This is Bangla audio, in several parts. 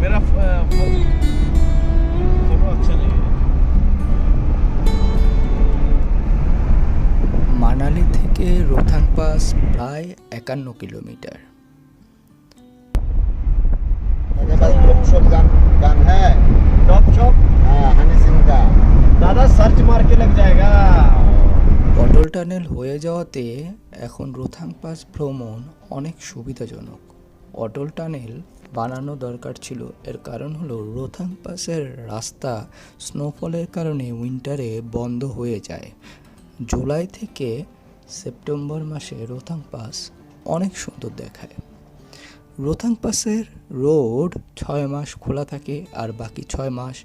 मेरा फोटो अच्छा नहीं है মানালি থেকে রোথাং পাস প্রায় একান্ন কিলোমিটার मेरे पास ड्रॉप शॉप गन गन है टॉप शॉप हाँ हनी सिंह का दादा सर्च मार के लग जाएगा অটল টানেল হয়ে যাওয়াতে এখন রোথাং পাস ভ্রমণ অনেক সুবিধাজনক অটল টানেল বানানো দরকার ছিল। এর কারণ হলো রোথাং পাসের রাস্তা স্নোফলের কারণে উইন্টারে বন্ধ হয়ে যায়। জুলাই থেকে সেপ্টেম্বর মাসে রোথাং পাস অনেক সুন্দর দেখায়। রোথাং পাসের রোড ছয় মাস খোলা থাকে আর বাকি ছয় মাস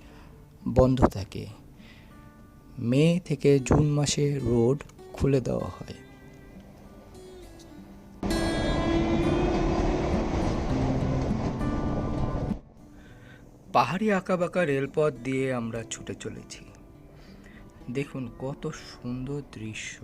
বন্ধ থাকে। মে থেকে জুন মাসে রোড খুলে দেওয়া হয়। পাহাড়ি আঁকাবাঁকা রেলপথ দিয়ে আমরা ছুটে চলেছি। দেখুন কত সুন্দর দৃশ্য।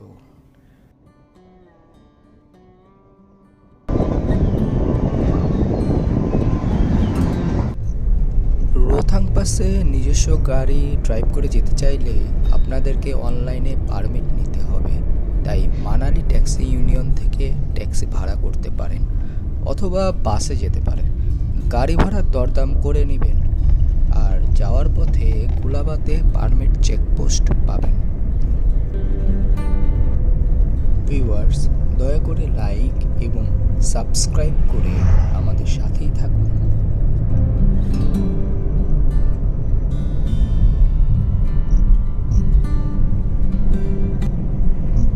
রোথাং পাসে নিজস্ব গাড়ি ড্রাইভ করে যেতে চাইলে আপনাদেরকে অনলাইনে পারমিট নিতে হবে। তাই মানালি ট্যাক্সি ইউনিয়ন থেকে ট্যাক্সি ভাড়া করতে পারেন অথবা বাসে যেতে পারেন। গাড়ি ভাড়ার দরদাম করে নেবেন। যাওয়ার পথে কুলাবাতে পারমিট চেকপোস্ট পাবেন। ভিউয়ার্স, দয়া করে লাইক এবং সাবস্ক্রাইব করে আমাদের সাথেই থাকুন।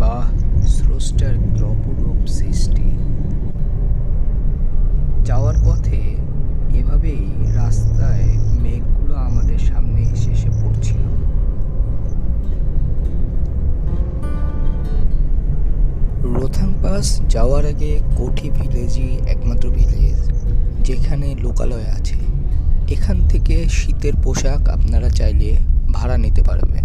বাহ, স্রষ্টার কি কোঠি ভিলেজই একমাত্র ভিলেজ যেখানে লোকালয় আছে। এখান থেকে শীতের পোশাক আপনারা চাইলে ভাড়া নিতে পারবেন।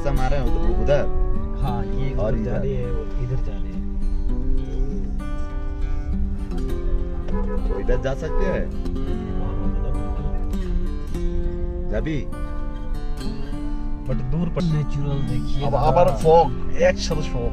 आसम मारे हो तो उधर। हाँ ये और जा रही है इधर जा रही है? इधर जा सकते हैं। जबी। बट दूर पर नेचुरल देखिए अब अबर fog actual fog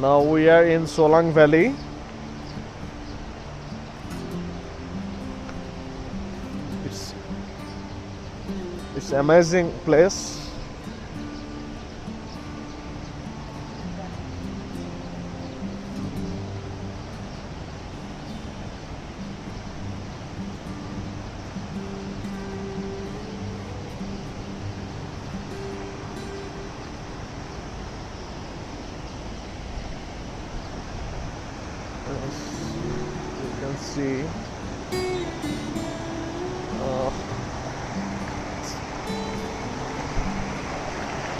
Now we are in Solang Valley. It's it's amazing place. As you can see. Uh,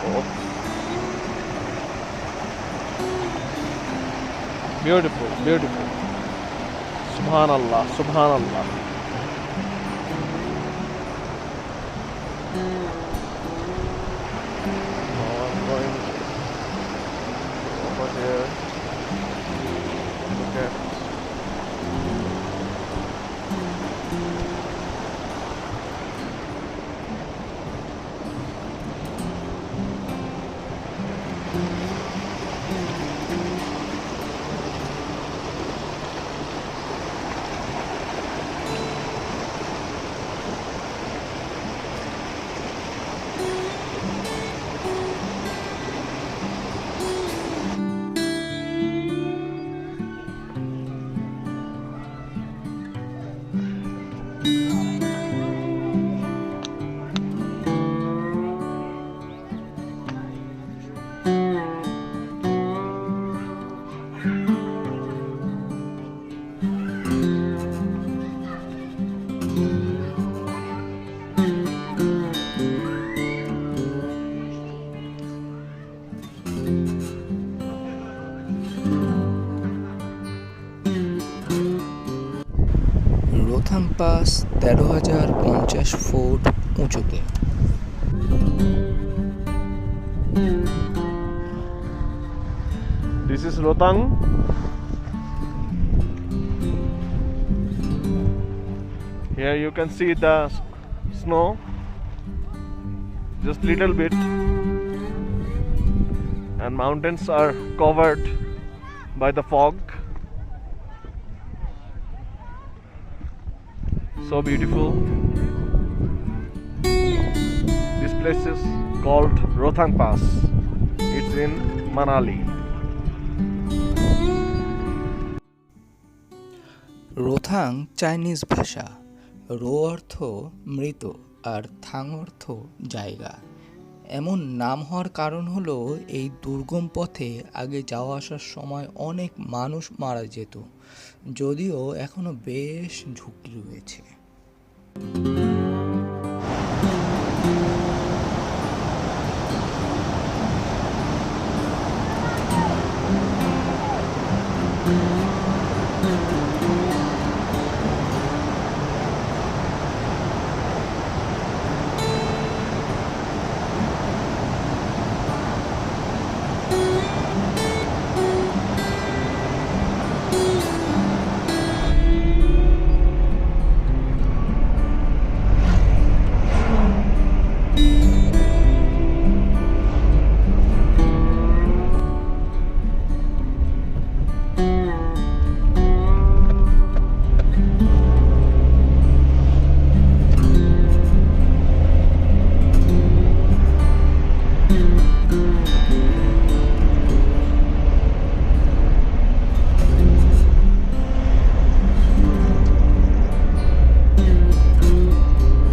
oh. Beautiful, beautiful. Subhanallah, Subhanallah. Going over here. Okay. Rohtang pass তেরো হাজার পঞ্চাশ ফুট উঁচুতে This is Rotang. Here you can see the s- snow, just little bit, and mountains are covered by the fog. So beautiful. This place is called Rothang Pass. It's in Manali. Rohtang Chinese ভাষা রো অর্থ মৃত আর থাং অর্থ জায়গা এমন নাম হওয়ার কারণ হলো এই দুর্গম পথে আগে যাওয়া আসার সময় অনেক মানুষ মারা যেত, যদিও এখনও বেশ ঝুঁকি রয়েছে Thank you.